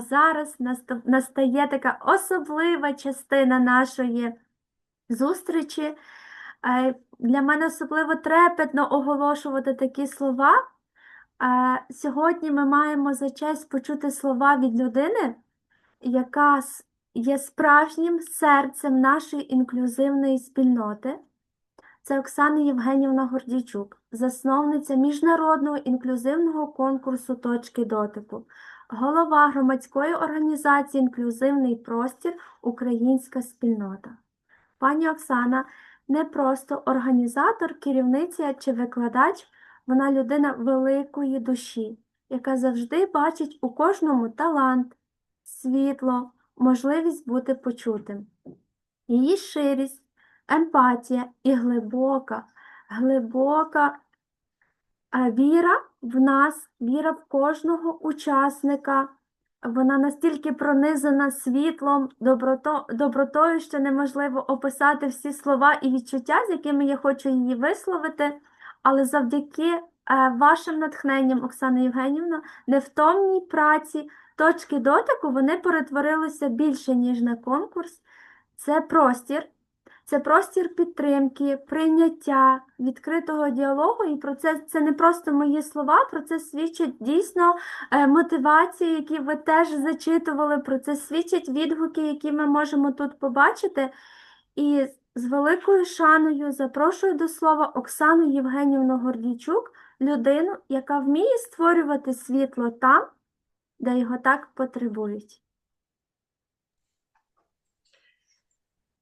зараз настає така особлива частина нашої зустрічі. Е, Для мене особливо трепетно оголошувати такі слова. Е, Сьогодні ми маємо за честь почути слова від людини, яка є справжнім серцем нашої інклюзивної спільноти. Це Оксана Євгенівна Гордійчук, засновниця міжнародного інклюзивного конкурсу «Точки дотику», голова громадської організації «Інклюзивний простір. Українська спільнота». Пані Оксана не просто організатор, керівниця чи викладач, вона людина великої душі, яка завжди бачить у кожному талант, світло, можливість бути почутим. Її щирість, емпатія і глибока, глибока віра в нас, віра в кожного учасника. Вона настільки пронизана світлом, доброто, добротою, що неможливо описати всі слова і відчуття, з якими я хочу її висловити. Але завдяки е, вашим натхненням, Оксана Євгенівна, невтомній праці, точки дотику вони перетворилися більше, ніж на конкурс. Це простір, це простір підтримки, прийняття, відкритого діалогу. І про це це не просто мої слова, про це свідчать дійсно е, мотивації, які ви теж зачитували. Про це свідчать відгуки, які ми можемо тут побачити. І з великою шаною запрошую до слова Оксану Євгенівну Гордійчук, людину, яка вміє створювати світло там, де його так потребують.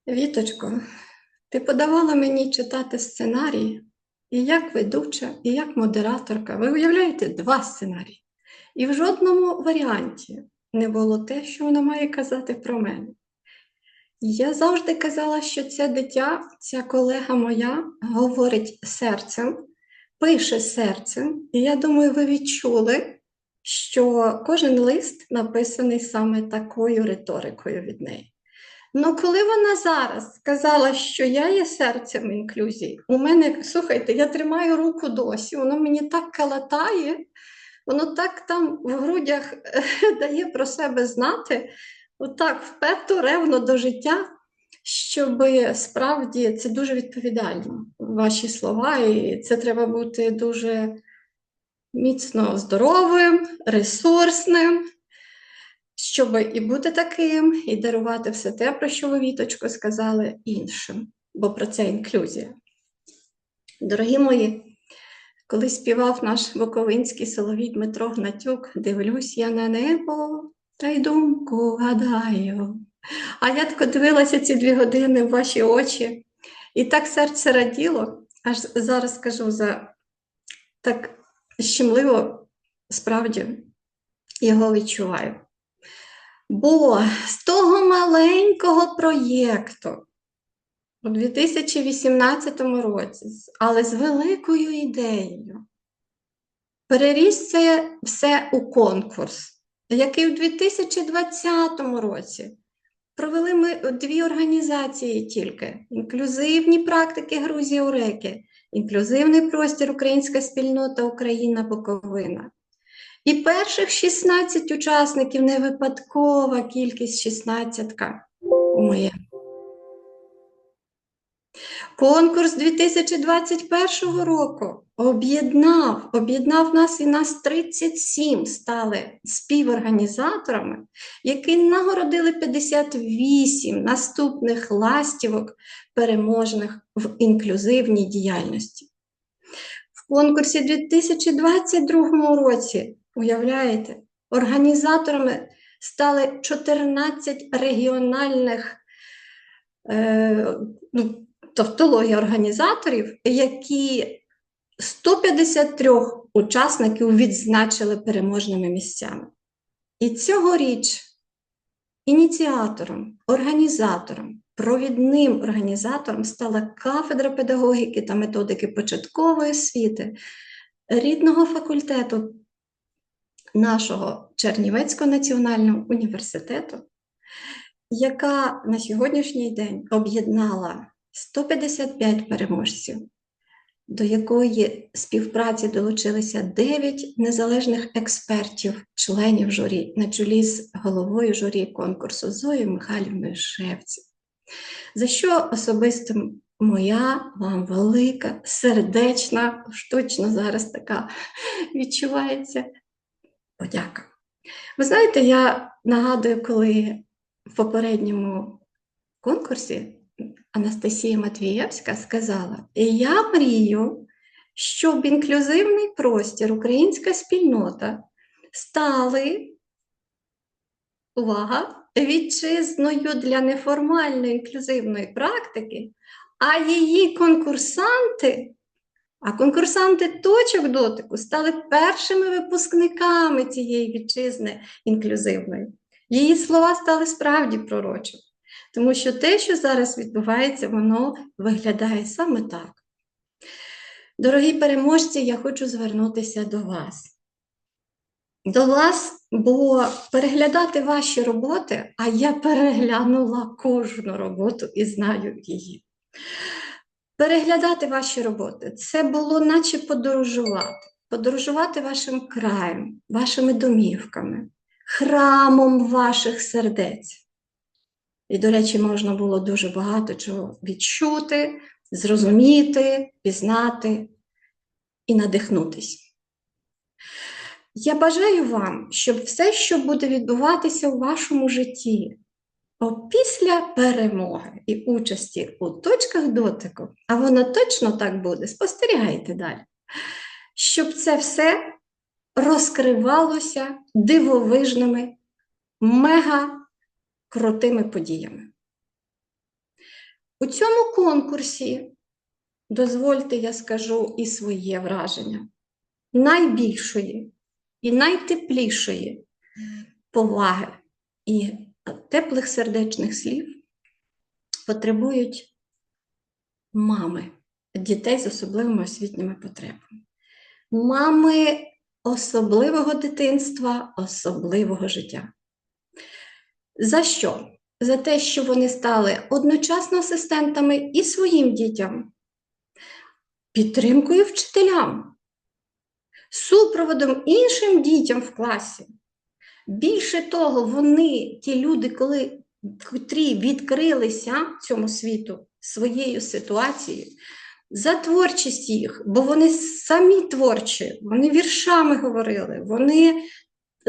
Віточко, ти подавала мені читати сценарії, і як ведуча, і як модераторка. Ви уявляєте два сценарії. І в жодному варіанті не було те, що вона має казати про мене. Я завжди казала, що це дитя, ця колега моя, говорить серцем, пише серцем, і я думаю, ви відчули, що кожен лист написаний саме такою риторикою від неї. Ну, коли вона зараз сказала, що я є серцем інклюзії, у мене, слухайте, я тримаю руку досі, воно мені так калатає, воно так там в грудях дає про себе знати, отак вперто, ревно до життя, щоб справді це дуже відповідально, ваші слова, і це треба бути дуже міцно здоровим, ресурсним щоб і бути таким, і дарувати все те, про що ви, Віточко, сказали іншим, бо про це інклюзія. Дорогі мої, коли співав наш Буковинський соловій Дмитро Гнатюк, дивлюсь я на небо та й думку гадаю. А я тако дивилася ці дві години в ваші очі, і так серце раділо, аж зараз скажу за так щемливо, справді його відчуваю. Бо з того маленького проєкту у 2018 році, але з великою ідеєю, переріс це все у конкурс, який у 2020 році провели ми дві організації тільки: інклюзивні практики Грузія Уреки, інклюзивний простір Українська спільнота Україна Буковина. І перших 16 учасників не випадкова кількість 16 у моєму. Конкурс 2021 року об'єднав, об'єднав нас і нас 37 стали співорганізаторами, які нагородили 58 наступних ластівок, переможних в інклюзивній діяльності. В конкурсі 2022 році Уявляєте, організаторами стали 14 регіональних е, ну, тавтологія організаторів, які 153 учасників відзначили переможними місцями. І цьогоріч ініціатором, організатором, провідним організатором стала кафедра педагогіки та методики початкової освіти рідного факультету нашого Чернівецького національного університету, яка на сьогоднішній день об'єднала 155 переможців до якої співпраці долучилися 9 незалежних експертів, членів журі, на чолі з головою журі конкурсу Зоєю Михайлівною Шевці. За що особисто моя вам велика, сердечна, штучно зараз така відчувається подяка. Ви знаєте, я нагадую, коли в попередньому конкурсі Анастасія Матвієвська сказала: Я мрію, щоб інклюзивний простір, українська спільнота стали, увага, вітчизною для неформальної інклюзивної практики, а її конкурсанти, а конкурсанти точок дотику стали першими випускниками цієї вітчизни інклюзивної. Її слова стали справді пророчими. Тому що те, що зараз відбувається, воно виглядає саме так. Дорогі переможці, я хочу звернутися до вас. До вас, бо переглядати ваші роботи, а я переглянула кожну роботу і знаю її. Переглядати ваші роботи це було наче подорожувати, подорожувати вашим краєм, вашими домівками, храмом ваших сердець. І, до речі, можна було дуже багато чого відчути, зрозуміти, пізнати і надихнутись. Я бажаю вам, щоб все, що буде відбуватися у вашому житті, після перемоги і участі у точках дотику, а воно точно так буде, спостерігайте далі, щоб це все розкривалося дивовижними, мега крутими подіями. У цьому конкурсі, дозвольте, я скажу і своє враження, найбільшої і найтеплішої поваги і теплих сердечних слів потребують мами дітей з особливими освітніми потребами, мами особливого дитинства, особливого життя. За що? За те, що вони стали одночасно асистентами і своїм дітям, підтримкою вчителям, супроводом іншим дітям в класі. Більше того, вони, ті люди, коли, котрі відкрилися цьому світу своєю ситуацією, за творчість їх, бо вони самі творчі, вони віршами говорили, вони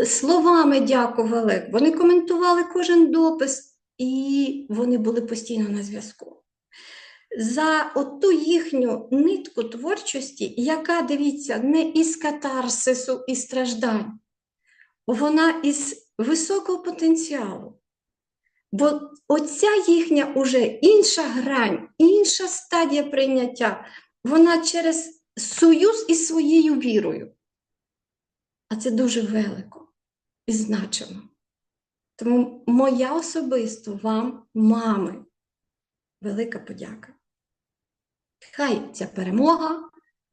словами дякували, вони коментували кожен допис, і вони були постійно на зв'язку. За оту їхню нитку творчості, яка, дивіться, не із катарсису і страждань, вона із високого потенціалу. Бо оця їхня уже інша грань, інша стадія прийняття, вона через союз із своєю вірою. А це дуже велико і значимо. Тому моя особисто вам, мами, велика подяка. Хай ця перемога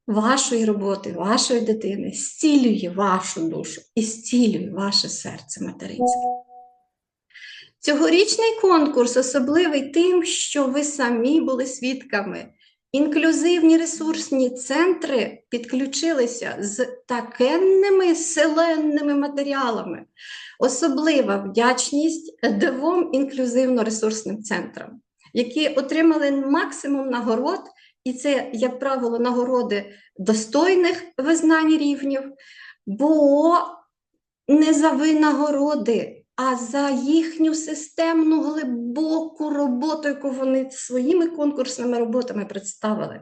вашої роботи, вашої дитини зцілює вашу душу і зцілює ваше серце материнське. Цьогорічний конкурс особливий тим, що ви самі були свідками. Інклюзивні ресурсні центри підключилися з такенними селенними матеріалами. Особлива вдячність двом інклюзивно-ресурсним центрам, які отримали максимум нагород, і це, як правило, нагороди достойних визнань рівнів, бо не за винагороди, а за їхню системну глибоку роботу, яку вони своїми конкурсними роботами представили.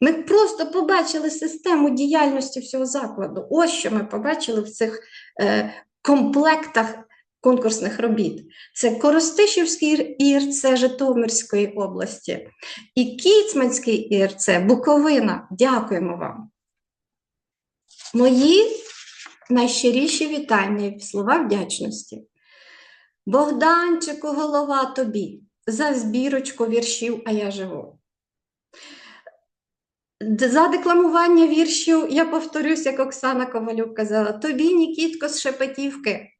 Ми просто побачили систему діяльності всього закладу. Ось що ми побачили в цих е, комплектах конкурсних робіт. Це Коростишівський ІРЦ Житомирської області і Кіцманський ІРЦ Буковина. Дякуємо вам. Мої найщиріші вітання і слова вдячності. Богданчику, голова тобі, за збірочку віршів, а я живу. За декламування віршів, я повторюсь, як Оксана Ковалюк казала, тобі, Нікітко, з Шепетівки.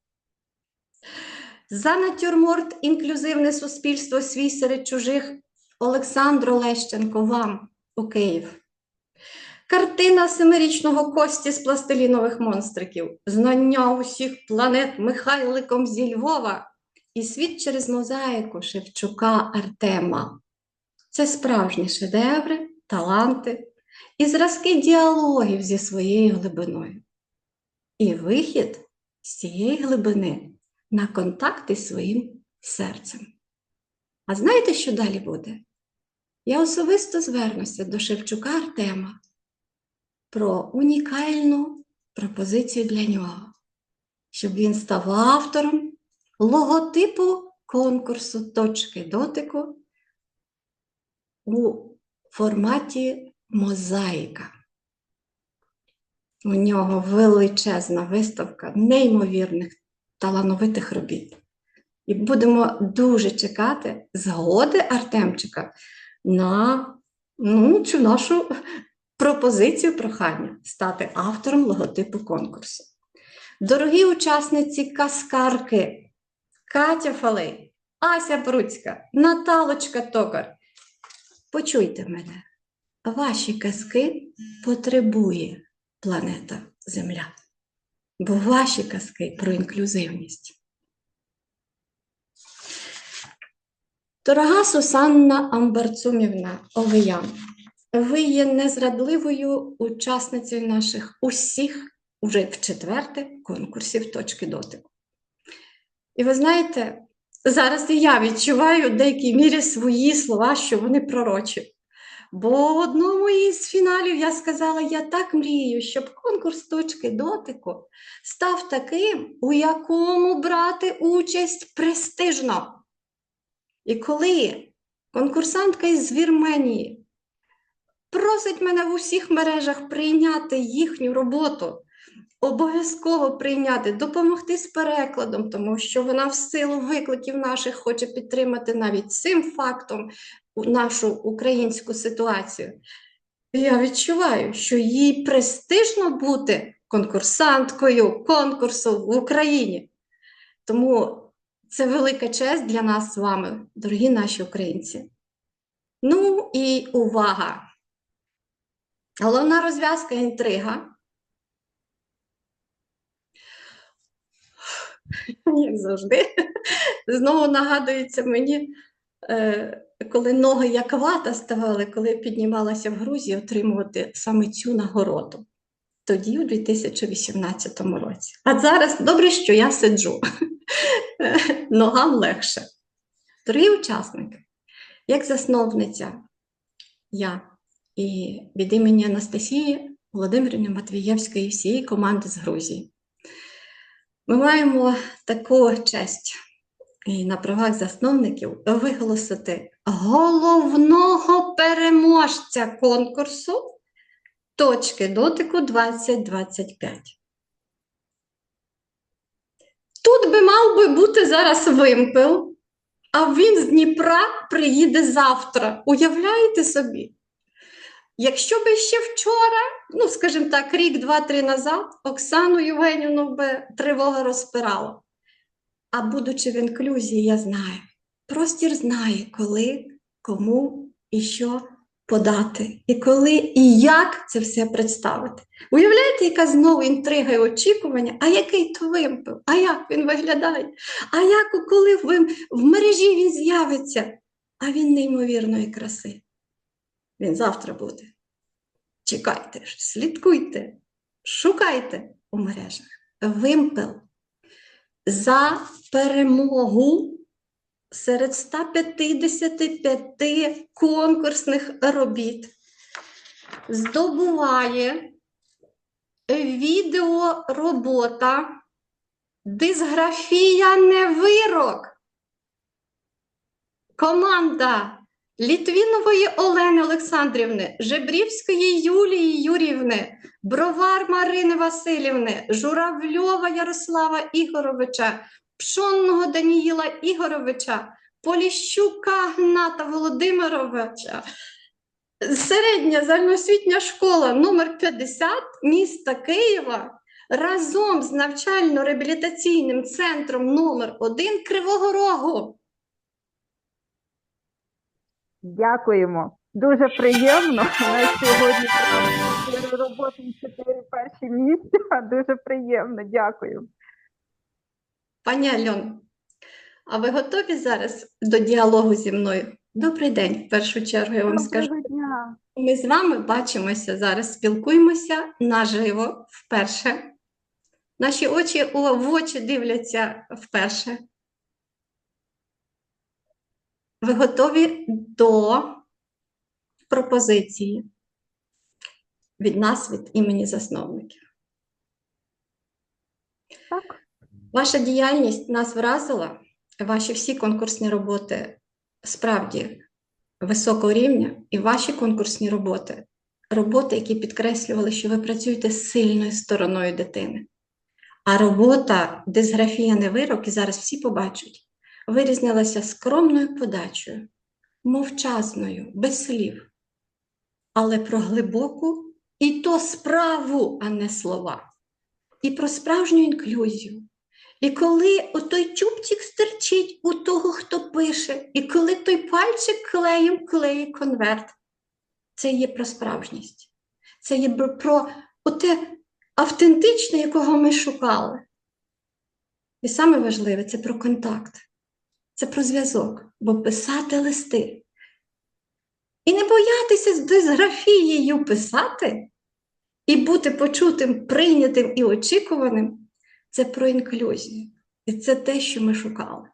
За натюрморт інклюзивне суспільство свій серед чужих Олександру Лещенко вам у Київ. картина семирічного Кості з пластилінових монстриків, знання усіх планет Михайликом зі Львова і світ через мозаїку Шевчука Артема. Це справжні шедеври, таланти і зразки діалогів зі своєю глибиною. І вихід з цієї глибини на контакт із своїм серцем. А знаєте, що далі буде? Я особисто звернуся до Шевчука Артема про унікальну пропозицію для нього, щоб він став автором логотипу конкурсу точки дотику у форматі мозаїка. У нього величезна виставка неймовірних талановитих робіт. І будемо дуже чекати згоди Артемчика на ну, цю нашу пропозицію прохання стати автором логотипу конкурсу. Дорогі учасниці каскарки Катя Фалей, Ася Бруцька, Наталочка Токар, почуйте мене, ваші казки потребує планета Земля, бо ваші казки про інклюзивність. Дорога Сусанна Амбарцумівна Овиян, ви є незрадливою учасницею наших усіх уже в четверте конкурсів точки дотику. І ви знаєте, зараз і я відчуваю в деякій мірі свої слова, що вони пророчі. Бо в одному із фіналів я сказала: я так мрію, щоб конкурс точки дотику став таким, у якому брати участь престижно. І коли конкурсантка із Вірменії просить мене в усіх мережах прийняти їхню роботу, обов'язково прийняти, допомогти з перекладом, тому що вона в силу викликів наших хоче підтримати навіть цим фактом нашу українську ситуацію. Я відчуваю, що їй престижно бути конкурсанткою конкурсу в Україні. Тому це велика честь для нас з вами, дорогі наші українці. Ну і увага! Головна розв'язка інтрига. Як завжди, знову нагадується мені, е, коли ноги як вата ставали, коли я піднімалася в Грузію отримувати саме цю нагороду. Тоді, у 2018 році. А зараз добре, що я сиджу. Ногам легше. Дорогі учасники, як засновниця, я і від імені Анастасії Володимирівни Матвієвської і всієї команди з Грузії. Ми маємо таку честь і на правах засновників виголосити головного переможця конкурсу точки дотику 2025. Тут би мав би бути зараз вимпел, а він з Дніпра приїде завтра. Уявляєте собі? Якщо би ще вчора, ну, скажімо так, рік, два-три назад, Оксану Євгенівну би тривога розпирала. А будучи в інклюзії, я знаю. Простір знає, коли, кому і що подати, і коли і як це все представити. Уявляєте, яка знову інтрига і очікування, а який то вимпел, а як він виглядає, а як коли в мережі він з'явиться, а він неймовірної краси. Він завтра буде. Чекайте, слідкуйте, шукайте у мережах. Вимпел за перемогу серед 155 конкурсних робіт здобуває відеоробота Дисграфія не вирок. Команда Літвінової Олени Олександрівни, Жебрівської Юлії Юрівни, Бровар Марини Васильівни, Журавльова Ярослава Ігоровича, Пшонного Даніїла Ігоровича, Поліщука Гната Володимировича, середня загальноосвітня школа номер 50 міста Києва разом з навчально-реабілітаційним центром номер 1 Кривого Рогу. Дякуємо. Дуже приємно. У нас сьогодні роботи чотири перші місця. Дуже приємно. Дякую. Пані Альон, а ви готові зараз до діалогу зі мною? Добрий день, в першу чергу я вам скажу. Дня. Ми з вами бачимося зараз, спілкуємося наживо вперше. Наші очі в очі дивляться вперше. Ви готові до пропозиції від нас, від імені засновників. Так. Ваша діяльність нас вразила, ваші всі конкурсні роботи справді високого рівня, і ваші конкурсні роботи, роботи, які підкреслювали, що ви працюєте з сильною стороною дитини. А робота дисграфія не вирок, і зараз всі побачать, вирізнялася скромною подачею, мовчазною, без слів, але про глибоку і то справу, а не слова, і про справжню інклюзію. І коли отой чубчик стерчить у того, хто пише, і коли той пальчик клеєм клеє конверт, це є про справжність. Це є про- про оте автентичне, якого ми шукали. І саме важливе це про контакт, це про зв'язок, бо писати листи. І не боятися з дисграфією писати, і бути почутим, прийнятим і очікуваним це про інклюзію. І це те, що ми шукали.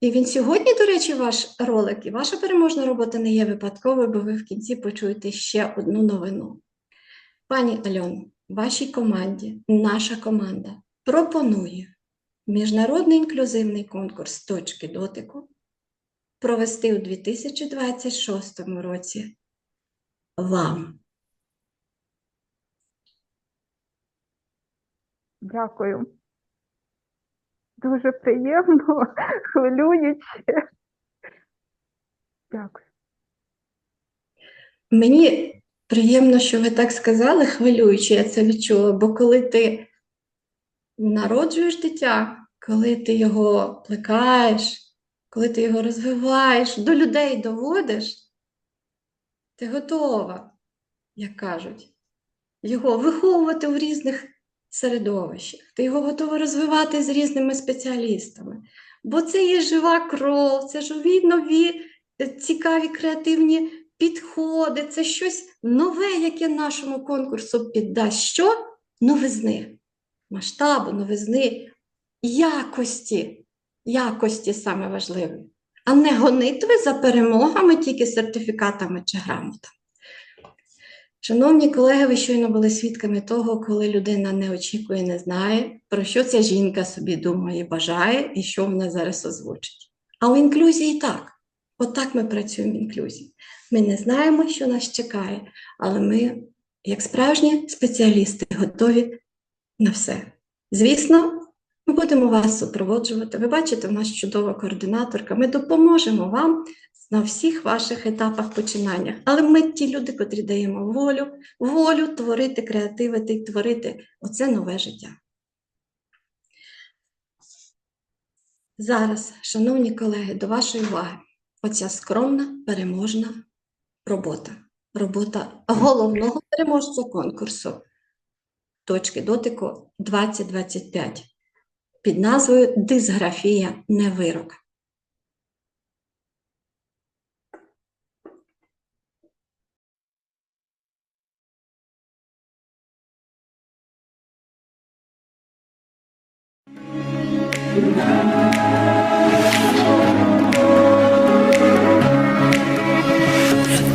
І він сьогодні, до речі, ваш ролик і ваша переможна робота не є випадковою, бо ви в кінці почуєте ще одну новину. Пані Альоно, вашій команді, наша команда пропонує міжнародний інклюзивний конкурс точки дотику провести у 2026 році вам. Дякую. Дуже приємно, хвилююче. Дякую. Мені приємно, що ви так сказали, хвилюючи, я це відчула, бо коли ти народжуєш дитя, коли ти його плекаєш, коли ти його розвиваєш, до людей доводиш, ти готова, як кажуть, його виховувати в різних середовищах, ти його готова розвивати з різними спеціалістами. Бо це є жива кров, це живі нові е, цікаві креативні підходи, це щось нове, яке нашому конкурсу піддасть. Що? Новизни, масштабу, новизни, якості, якості саме важливе, а не гонитви за перемогами, тільки сертифікатами чи грамотами. Шановні колеги, ви щойно були свідками того, коли людина не очікує, не знає, про що ця жінка собі думає, бажає і що вона зараз озвучить. А в інклюзії так. Отак ми працюємо в інклюзії. Ми не знаємо, що нас чекає, але ми, як справжні спеціалісти, готові на все. Звісно, ми будемо вас супроводжувати. Ви бачите, в нас чудова координаторка. Ми допоможемо вам на всіх ваших етапах починання. Але ми ті люди, котрі даємо волю, волю творити, креативити і творити оце нове життя. Зараз, шановні колеги, до вашої уваги, оця скромна переможна робота. Робота головного переможця конкурсу точки дотику 2025 під назвою Дисграфія не вирок.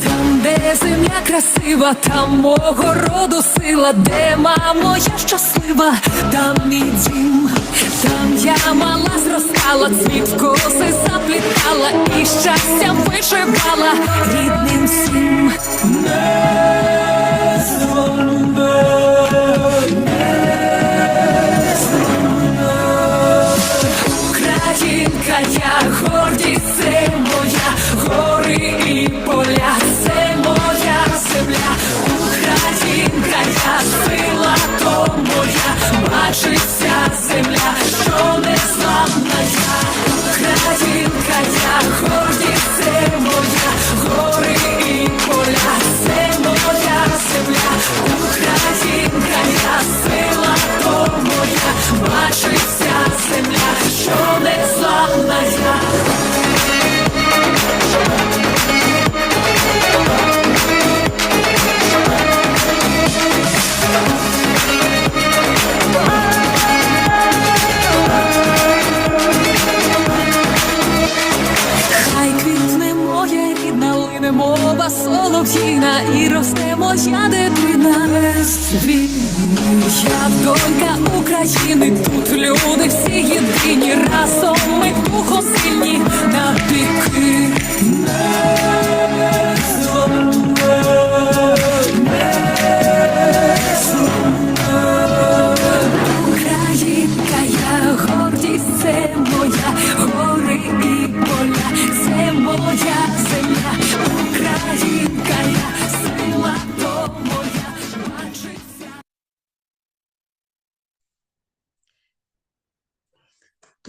Там, де земля красива, там мого роду сила, де мамо, я щаслива, там мій дім, цвіт в коси заплітала і щастя вишивала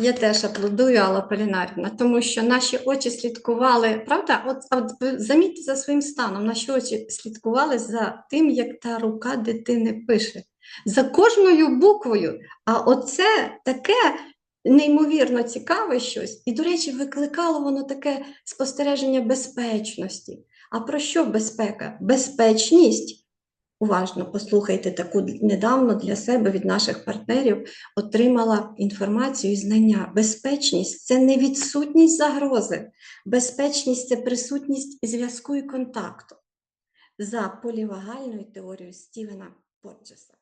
Я теж аплодую, Алла Полінарівна, тому що наші очі слідкували, правда? От, от замітьте за своїм станом, наші очі слідкували за тим, як та рука дитини пише, за кожною буквою. А оце таке неймовірно цікаве щось. І, до речі, викликало воно таке спостереження безпечності. А про що безпека? Безпечність. Уважно послухайте таку недавно для себе від наших партнерів отримала інформацію і знання. Безпечність це не відсутність загрози. Безпечність це присутність зв'язку і контакту за полівагальною теорією Стівена Порджеса.